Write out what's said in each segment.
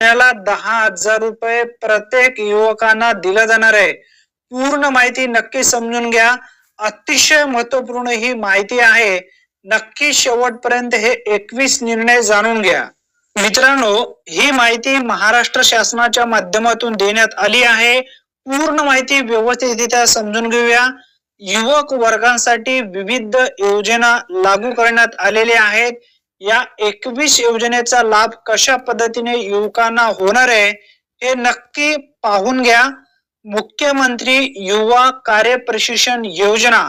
महिन्याला दहा हजार रुपये प्रत्येक युवकांना दिलं जाणार आहे. पूर्ण माहिती नक्की समजून घ्या. अतिशय महत्त्वपूर्ण ही माहिती आहे. नक्की शेवटपर्यंत हे एकवीस निर्णय जाणून घ्या. मित्रांनो ही माहिती महाराष्ट्र शासनाच्या माध्यमातून देण्यात आली आहे. पूर्ण माहिती व्यवस्थितरित्या समजून घेऊया. युवक वर्गांसाठी विविध योजना लागू करण्यात आलेल्या आहेत. या एकवीस योजनेचा लाभ कशा पद्धतीने युवकांना होणार आहे हे नक्की पाहून घ्या. मुख्यमंत्री युवा कार्य प्रशिक्षण योजना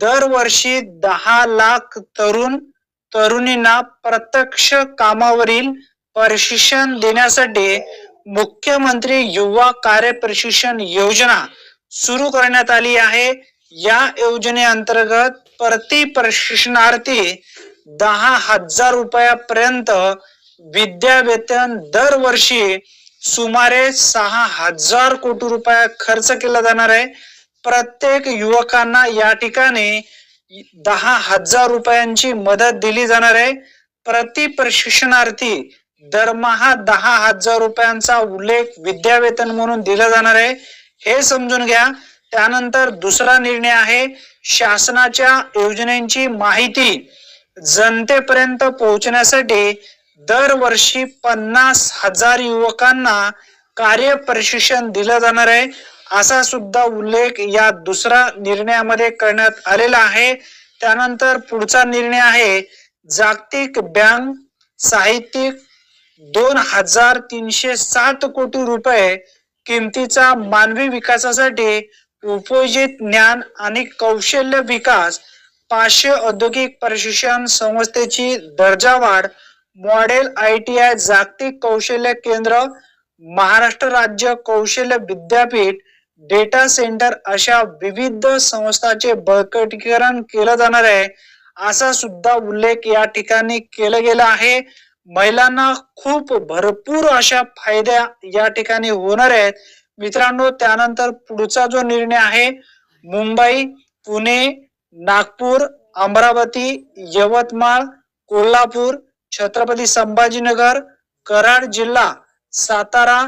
दरवर्षी दहा लाख तरुण तरुणींना प्रत्यक्ष कामावरील प्रशिक्षण देण्यासाठी मुख्यमंत्री युवा कार्य प्रशिक्षण योजना सुरू करण्यात आली आहे. या योजनेअंतर्गत प्रति प्रशिक्षणार्थी दहा हजार रुपयापर्यंत विद्यावेतन दरवर्षी सुमारे सहा हजार कोटी रुपया खर्च केला जाणार आहे. प्रत्येक युवकांना या ठिकाणी दहा हजार रुपयांची मदत दिली जाणार आहे. प्रति प्रशिक्षणार्थी दरमहा दहा हजार रुपयांचा उल्लेख विद्यावेतन म्हणून दिला जाणार आहे. हे समजून घ्या. त्यानंतर दुसरा निर्णय आहे शासनाच्या योजनेची माहिती. जनतेपर्यंत पोहोचण्यासाठी दरवर्षी पन्नास हजार युवकांना कार्य प्रशिक्षण दिलं जाणार आहे. असा सुद्धा उल्लेख या दुसऱ्या निर्णयामध्ये करण्यात आलेला आहे. त्यानंतर पुढचा निर्णय आहे जागतिक बँक साहित्यिक दोन हजार तीनशे सात कोटी रुपये किमतीचा मानवी विकासासाठी उपयोजित ज्ञान आणि कौशल्य विकास पाचशे औद्योगिक प्रशिक्षण संस्थेची दर्जा वाढ मॉडेल आय टी आय जागतिक कौशल्य केंद्र महाराष्ट्र राज्य कौशल्य विद्यापीठ डेटा सेंटर अशा विविध संस्थांचे बळकटीकरण केलं जाणार आहे. असा सुद्धा उल्लेख या ठिकाणी केला गेला आहे. महिलांना खूप भरपूर अशा फायद्या या ठिकाणी होणार आहेत. मित्रांनो त्यानंतर पुढचा जो निर्णय आहे मुंबई पुणे नागपूर अमरावती यवतमाळ कोल्हापूर छत्रपती संभाजीनगर कराड जिल्हा सातारा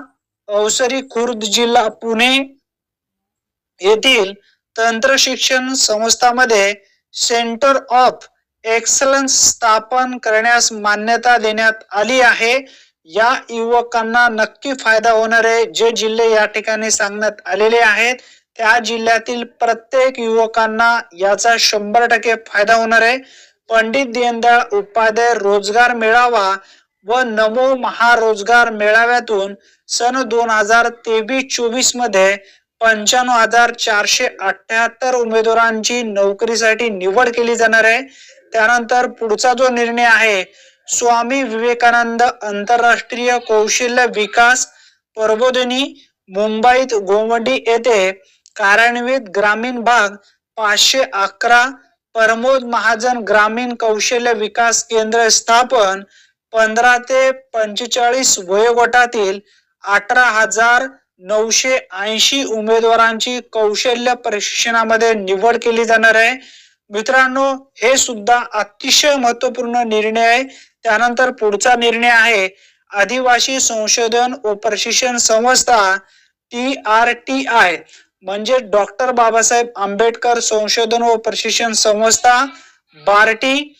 अवसरी खुर्द जिल्हा पुणे येथील तंत्र शिक्षण संस्थामध्ये सेंटर ऑफ एक्सलन्स स्थापन करण्यास मान्यता देण्यात आली आहे. या युवकांना नक्की फायदा होणार आहे जे जिल्हे या ठिकाणी सांगण्यात आलेले आहेत. त्या जिल्ह्यातील प्रत्येक युवकांना याचा शंभर टक्के फायदा होणार आहे. पंडित दीनदयाळ उपाध्याय रोजगार मेळावा व नमो महारोजगार मेळाव्यातून सन दोन हजार तेवीस चोवीसमध्ये पंच्याण्णव हजार चारशे अठ्याहत्तर उमेदवारांची नोकरीसाठी निवड केली जाणार आहे. त्यानंतर पुढचा जो निर्णय आहे स्वामी विवेकानंद आंतरराष्ट्रीय कौशल्य विकास प्रबोधिनी मुंबईत गोवंडी येथे कार्यान्वित ग्रामीण भाग पाचशे अकरा प्रमोद महाजन ग्रामीण कौशल्य विकास केंद्र स्थापन पंधरा ते पंचेचाळीस वयोगटातील अठरा हजार नऊशे ऐंशी उमेदवारांची कौशल्य प्रशिक्षणामध्ये निवड केली जाणार आहे. मित्रांनो हे सुद्धा अतिशय महत्त्वपूर्ण निर्णय आहे. त्यानंतर पुढचा निर्णय आहे. आदिवासी संशोधन व प्रशिक्षण संस्था टी आर टी आय. म्हणजे डॉक्टर बाबासाहेब आंबेडकर संशोधन व प्रशिक्षण संस्था बार्टी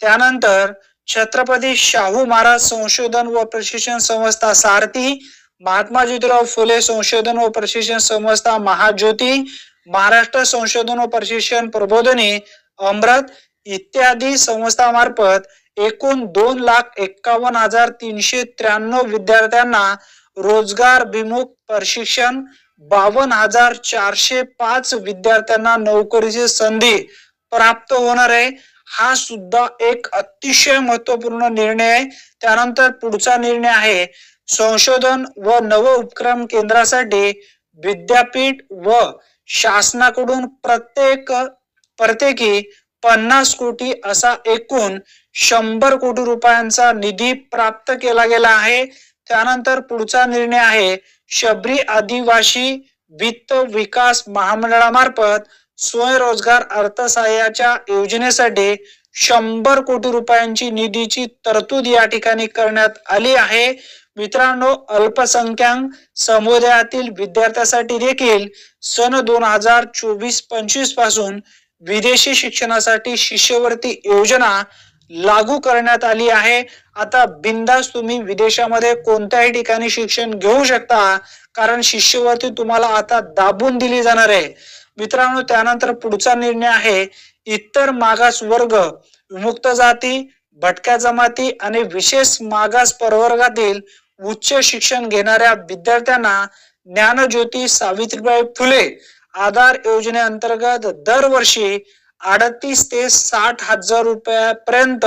त्यानंतर छत्रपती शाहू महाराज संशोधन व प्रशिक्षण संस्था सारथी महात्मा ज्योतिराव फुले संशोधन व प्रशिक्षण संस्था महाज्योती महाराष्ट्र संशोधन व प्रशिक्षण प्रबोधनी अमृत इत्यादी संस्थामार्फत एकूण दोन लाख एक्कावन्न हजार तीनशे त्र्याण्णव विद्यार्थ्यांना रोजगार विमुख प्रशिक्षण बावन्न हजार चारशे पाच विद्यार्थ्यांना नोकरीची संधी प्राप्त होणार आहे. हा सुद्धा एक अतिशय महत्त्वपूर्ण निर्णय आहे. त्यानंतर पुढचा निर्णय आहे संशोधन व नव उपक्रम केंद्रासाठी विद्यापीठ व शासनाकडून प्रत्येक प्रत्येकी पन्नास कोटी असा एकूण शंभर कोटी रुपयांचा निधी प्राप्त केला गेला आहे. त्यानंतर पुढचा निर्णय आहे शबरी आदिवासी वित्त विकास महामंडळामार्फत स्वयंरोजगार अर्थसहाय्याच्या योजनेसाठी शंभर कोटी रुपयांची निधीची तरतूद या ठिकाणी करण्यात आली आहे. मित्रांनो अल्पसंख्याक समुदायातील विद्यार्थ्यांसाठी देखील सन दोन हजार चोवीस पंचवीसपासून विदेशी शिक्षणासाठी शिष्यवृत्ती योजना लागू करण्यात आली आहे. आता बिंदास तुम्ही विदेशामध्ये कोणत्याही ठिकाणी शिक्षण घेऊ शकता कारण शिष्यवृत्ती तुम्हाला आता दाबून दिली जाणार आहे. मित्रांनो त्यानंतर पुढचा निर्णय आहे इतर मागास वर्ग विमुक्त जाती भटक्या जमाती आणि विशेष मागास प्रवर्गातील उच्च शिक्षण घेणाऱ्या विद्यार्थ्यांना ज्ञानज्योती सावित्रीबाई फुले आधार योजनेअंतर्गत दरवर्षी अडतीस ते साठ हजार रुपयापर्यंत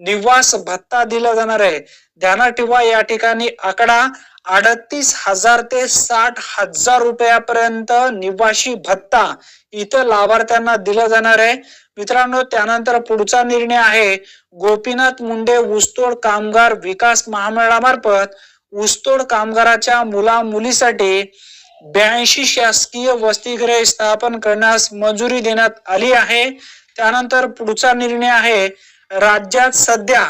निवास भत्ता दिला जाणार आहे. ध्यानात ठेवा या ठिकाणी आकडा अडतीस हजार ते साठ हजार रुपयापर्यंत निवासी भत्ता इथं लाभार्थ्यांना दिला जाणार आहे. मित्रांनो त्यानंतर पुढचा निर्णय आहे. गोपीनाथ मुंडे ऊसतोड कामगार विकास महामंडळामार्फत ऊसतोड कामगाराच्या मुला मुलीसाठी ब्याऐंशी शासकीय वसतिगृहे स्थापन करण्यास मंजुरी देण्यात आली आहे. त्यानंतर पुढचा निर्णय आहे राज्यात सध्या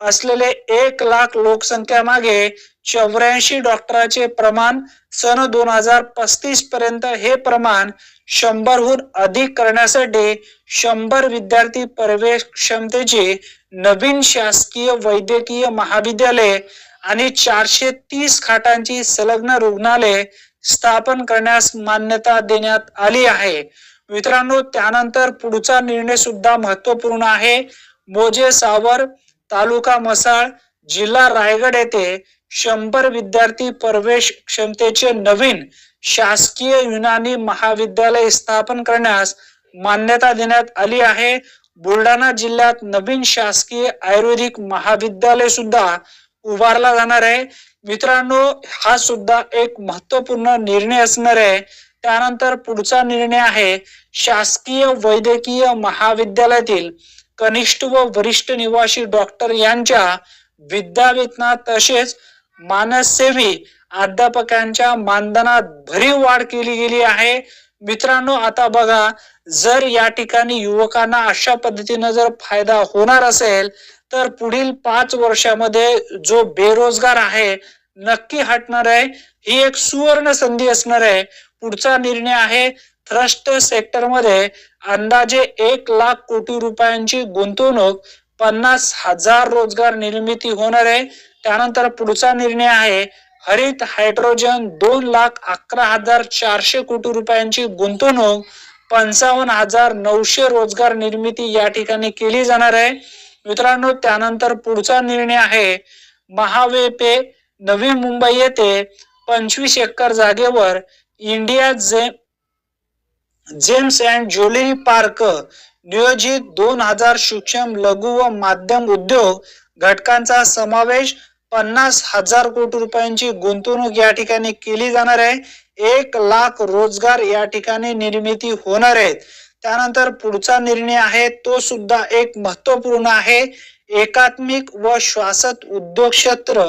असलेले एक लाख लोकसंख्या मागे चौऱ्याऐंशी डॉक्टरांचे प्रमाण सन दोन हजार पस्तीस पर्यंत हे प्रमाण शंभरहून अधिक करण्यासाठी शंभर विद्यार्थी प्रवेश क्षमतेचे नवीन शासकीय वैद्यकीय महाविद्यालय आणि चारशे तीस खाटांची संलग्न रुग्णालय स्थापन करण्यास मान्यता देण्यात आली आहे. मित्रांनो त्यानंतर पुढचा निर्णय सुद्धा महत्त्वपूर्ण आहे. मोजे सावर तालुका मसाळ जिल्हा रायगड येथे शंभर विद्यार्थी प्रवेश क्षमतेचे नवीन शासकीय युनानी महाविद्यालय स्थापन करण्यास मान्यता देण्यात आली आहे. बुलढाणा जिल्ह्यात नवीन शासकीय आयुर्वेदिक महाविद्यालय सुद्धा उभारला जाणार आहे. मित्रांनो हा सुद्धा एक महत्त्वपूर्ण निर्णय असणार आहे. त्यानंतर पुढचा निर्णय आहे शासकीय वैद्यकीय महाविद्यालयातील कनिष्ठ व वरिष्ठ निवासी डॉक्टर यांच्या विद्यावेतनात तसेच मानससेवी अध्यापकांच्या मानधनात भरीव वाढ केली गेली आहे. मित्रांनो आता बघा जर या ठिकाणी युवकांना अशा पद्धतीनं जर फायदा होणार असेल तर पुढील पाच वर्षामध्ये जो बेरोजगार आहे नक्की हटणार आहे. ही एक सुवर्ण संधी असणार आहे. पुढचा निर्णय आहे ट्रस्ट सेक्टरमध्ये अंदाजे एक लाख कोटी रुपयांची गुंतवणूक पन्नास हजार रोजगार निर्मिती होणार आहे. त्यानंतर पुढचा निर्णय आहे हरित हायड्रोजन दोन लाख अकरा हजार चारशे कोटी रुपयांची गुंतवणूक पंचावन्न हजार नऊशे रोजगार निर्मिती या ठिकाणी केली जाणार आहे. मित्रांनो त्यानंतर पुढचा निर्णय आहे. महावेपे नवी मुंबई येथे पंचवीस एकर जागेवर इंडिया जे जेम्स अँड ज्युलरी पार्क नियोजित दोन हजार सूक्ष्म लघु व माध्यम उद्योग घटकांचा समावेश पन्नास हजार कोटी रुपयांची गुंतवणूक या ठिकाणी केली जाणार आहे. एक लाख रोजगार या ठिकाणी निर्मिती होणार आहेत. त्यानंतर पुढचा निर्णय आहे तो सुद्धा एक महत्त्वपूर्ण आहे. एकात्मिक व श्वासत उद्योग क्षेत्र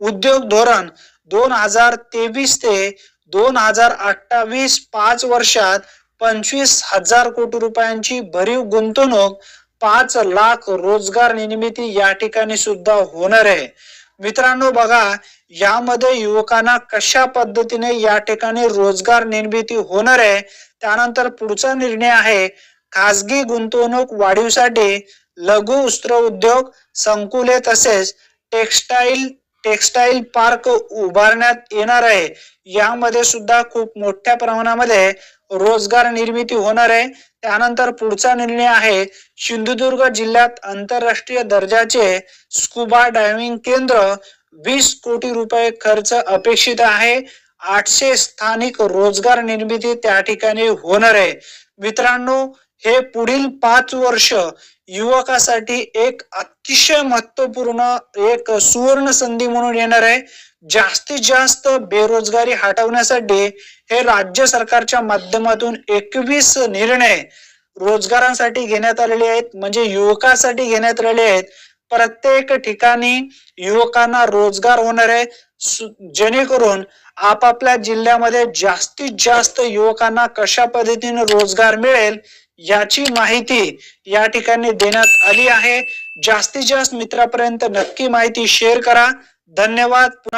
उद्योग धोरण दोन हजार तेवीस ते दोन हजार अठ्ठावीस पाच वर्षात पंचवीस हजार कोटी रुपयांची भरीव गुंतवणूक पाच लाख रोजगार निर्मिती या ठिकाणी सुद्धा होणार आहे. मित्रांनो बघा यामध्ये युवकांना कशा पद्धतीने या ठिकाणी रोजगार निर्मिती होणार आहे त्यानंतर पुढचा निर्णय आहे खासगी गुंतवणूक वाढीसाठी लघु वस्त्र उद्योग संकुले तसेच टेक्सटाईल टेक्सटाईल पार्क उभारण्यात येणार आहे. यामध्ये सुद्धा खूप मोठ्या प्रमाणामध्ये रोजगार निर्मिती होणार आहे. त्यानंतर पुढचा निर्णय आहे सिंधुदुर्ग जिल्ह्यात आंतरराष्ट्रीय दर्जाचे स्कुबा डायव्हिंग केंद्र वीस कोटी रुपये खर्च अपेक्षित आहे. आठशे स्थानिक रोजगार निर्मिती त्या ठिकाणी होणार आहे. मित्रांनो हे पुढील पाच वर्ष युवकासाठी एक अतिशय महत्त्वपूर्ण एक सुवर्ण संधी म्हणून येणार आहे. जास्तीत जास्त बेरोजगारी हटवण्यासाठी हे राज्य सरकारच्या माध्यमातून एकवीस निर्णय रोजगारांसाठी घेण्यात आलेले आहेत. म्हणजे युवकासाठी घेण्यात आलेले आहेत. प्रत्येक ठिकाणी युवकांना रोजगार होणार आहे. जेणेकरून आपापल्या जिल्ह्यामध्ये जास्तीत जास्त युवकांना कशा पद्धतीने रोजगार मिळेल याची माहिती या ठिकाणी देण्यात आली आहे. जास्तीत जास्त मित्रापर्यंत नक्की माहिती शेअर करा. धन्यवाद. पुन्हा